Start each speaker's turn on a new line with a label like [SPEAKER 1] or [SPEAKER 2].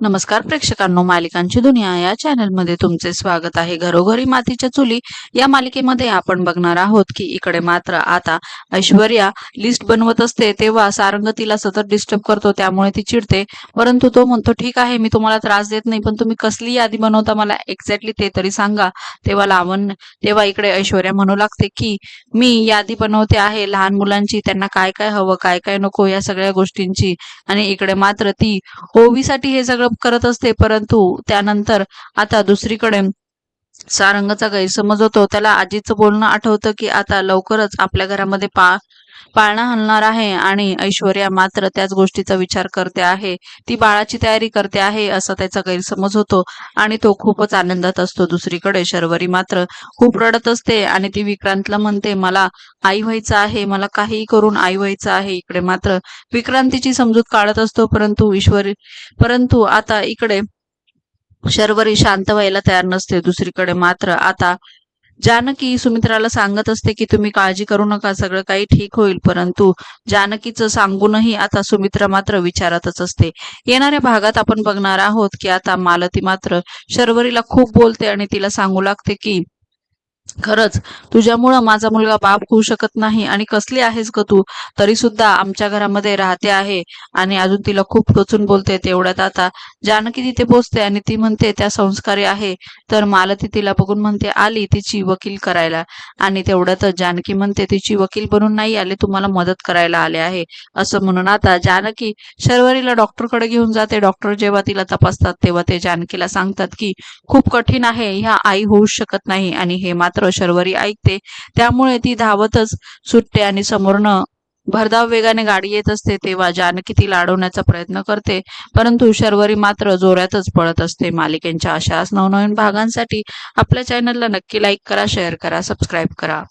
[SPEAKER 1] नमस्कार प्रेक्षकांनो मालिकांची दुनिया या चॅनलमध्ये तुमचे स्वागत आहे. घरोघरी मातीच्या चुली या मालिकेमध्ये आपण बघणार आहोत की इकडे मात्र आता ऐश्वर्या लिस्ट बनवत असते तेव्हा सारंग तिला सतत डिस्टर्ब करतो त्यामुळे ती चिडते. परंतु तो म्हणतो ठीक आहे मी तुम्हाला त्रास देत नाही पण तुम्ही कसली यादी बनवता मला एक्झॅक्टली ते तरी सांगा. तेव्हा लावण तेव्हा इकडे ऐश्वर्या म्हणू लागते की मी यादी बनवते आहे लहान मुलांची त्यांना काय काय हवं काय काय नको या सगळ्या गोष्टींची. आणि इकडे मात्र ती ओवीसाठी हे सगळं करत असते परंतु त्यानंतर आता दुसरीकडे सारंगाचा गैरसमज होतो. त्याला आजीचं बोलणं आठवतं की आता लवकरच आपल्या घरामध्ये पा पाळणा हलणार आहे आणि ऐश्वर्या मात्र त्याच गोष्टीचा विचार करते आहे. ती बाळाची तयारी करते आहे असा त्याचा गैरसमज होतो आणि तो खूपच आनंदात असतो. दुसरीकडे शर्वरी मात्र खूप रडत असते आणि ती विक्रांतला म्हणते मला आई व्हायचं आहे मला काहीही करून आई व्हायचं आहे. इकडे मात्र विक्रांतीची समजूत काढत असतो परंतु ईश्वरी परंतु आता इकडे शर्वरी शांत व्हायला तयार नसते. दुसरीकडे मात्र आता जानकी सुमित्राला सांगत असते की तुम्ही काळजी करू नका सगळं काही ठीक होईल. परंतु जानकीचं सांगूनही आता सुमित्रा मात्र विचारतच असते. येणाऱ्या भागात आपण बघणार आहोत की आता मालती मात्र शर्वरीला खूप बोलते आणि तिला सांगू लागते की खरंच तुझ्यामुळं माझा मुलगा बाप होऊ शकत नाही आणि कसली आहेस ग तू? तरी सुद्धा आमच्या घरामध्ये राहते आहे आणि अजून तिला खूप टोचून बोलते तेवढ्यात आता जानकी तिथे पोचते आणि ती म्हणते त्या संस्कारी आहे. तर मालती तिला बघून म्हणते आली तिची वकील करायला. आणि तेवढ्यातच जानकी म्हणते तिची वकील बनून नाही आले तुम्हाला मदत करायला आले आहे. असं म्हणून आता जानकी शर्वरीला डॉक्टरकडे घेऊन जाते. डॉक्टर जेव्हा तिला तपासतात तेव्हा ते जानकीला सांगतात की खूप कठीण आहे ह्या आई होऊ शकत नाही आणि हे मात्र शर्वरी ऐकते. त्यामुळे ती धावतच सुटते आणि समोरनं भरधाव वेगाने गाडी येत असते तेव्हा जानकी तिला अडवण्याचा प्रयत्न करते. परंतु शर्वरी मात्र जोरातच पळत असते. मालिकेंच्या अशाच नवनवीन भागांसाठी आपल्या चॅनलला नक्की लाईक करा शेअर करा सबस्क्राईब करा.